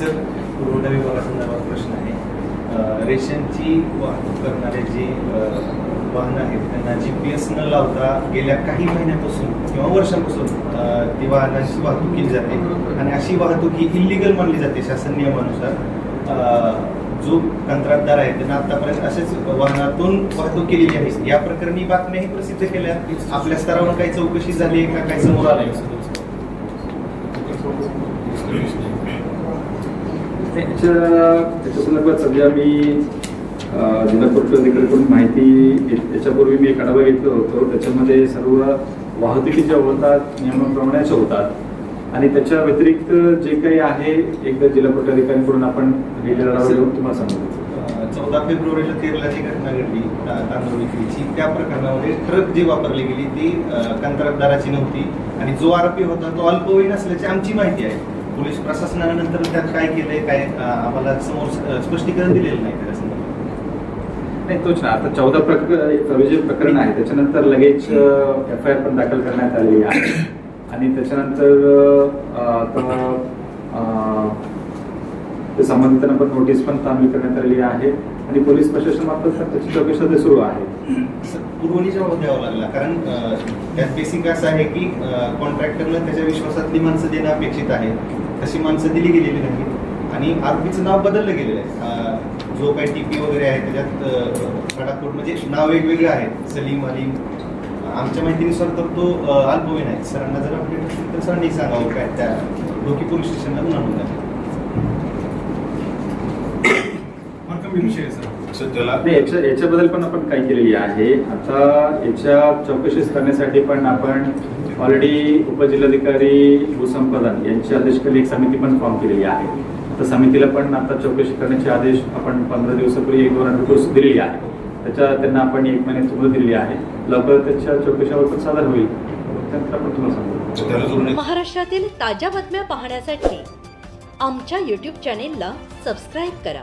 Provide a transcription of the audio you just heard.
Sir पुरवठा विभागासंदर्भात प्रश्न आहे. रेशनची वाहतूक करणारे जे वाहन वाहनं आहेत त्यांना जी पी एस न लावता गेल्या काही महिन्यापासून किंवा वर्षापासून ती वाहनाची वाहतूक केली जाते. आणि अशी वाहतूक ही इलिगल मानली जाते शासन नियमानुसार. जो कंत्राटदार आहे त्यांना आतापर्यंत असेच वाहनातून वाहतूक केलेली आहे. या प्रकरणी बातम्याही प्रसिद्ध केल्या. आपल्या स्तरावर काही चौकशी झाली आहे का? काही समोर आलंय त्याच्या त्याच्या संदर्भात सध्या मी जिल्हा पोलीस अधिकाऱ्याकडून माहिती त्याच्यापूर्वी मी एक आढावा घेतला होतो. त्याच्यामध्ये सर्व वाहतुकी ज्या होतात नियमाप्रमाणे अशा होतात. आणि त्याच्या व्यतिरिक्त जे काही आहे एकदा जिल्हा पोलीस अधिकाऱ्यांकडून आपण गेलेला आढावा घेऊन तुम्हाला सांगतो चौदा फेब्रुवारीला केरळला जी घटना घडली तांदूळ विक्रीची त्या प्रकरणामध्ये ट्रक जी वापरली गेली ती कंत्राटदाराची नव्हती. आणि जो आरोपी होता तो अल्पवयीन असल्याची आमची माहिती आहे. पोलीस प्रशासनाने नंतर त्यात काय केलंय काय आम्हाला समोर स्पष्टीकरण दिलेलं नाही त्या नाही तोच ना. आता चौदा प्रकर जे प्रकरण आहे. त्याच्यानंतर लगेच एफ आय आर पण दाखल करण्यात आलेली आहे. आणि त्याच्यानंतर संबंधितांना पण नोटीस पण तामील करण्यात आलेली आहे. आणि पोलीस प्रशासनामार्फत तर त्याची चौकशी सुरू आहे. पुरवणी जबाब द्यावा लागला कारण त्यात बेसिक असं आहे की कॉन्ट्रॅक्टरला त्याच्या विश्वासातली माणसं देणं अपेक्षित आहे. तशी माणसं दिली गेलेली नाही आणि आरोपीचं नाव बदललं गेलेलं आहे. जो काही टी पी वगैरे आहे त्याच्यात खडाकोट म्हणजे नाव वेगवेगळे आहेत सलीम अलीम. आमच्या माहितीनुसार तर तो अल्पवयीन आहे. सरांना जर अपडेट असेल तर सरांनी सांगावं काय त्या डोकी पोलीस स्टेशनला गुन्हा विषय सर. सध्याला? नाही याच्या याच्याबद्दल पण आपण काय केलेली आहे. आता याच्या चौकशी करण्यासाठी पण आपण ऑलरेडी उपजिल्हाधिकारी भूसंपादन यांच्या आदेशाखाली एक समिती पण फॉर्म केलेली आहे. तर समितीला पण आता चौकशी करण्याचे आदेश आपण पंधरा दिवसापूर्वी एक दोन आठवडे दिलेली आहे. त्याच्या त्यांना आपण एक महिन्याची मुदत दिलेली आहे. लवकर त्याच्या चौकशीवर पण सादर होईल. आपण तुम्हाला सांगू. महाराष्ट्रातील ताज्या बातम्या पाहण्यासाठी आमच्या यूट्यूब चॅनेलला सबस्क्राईब करा.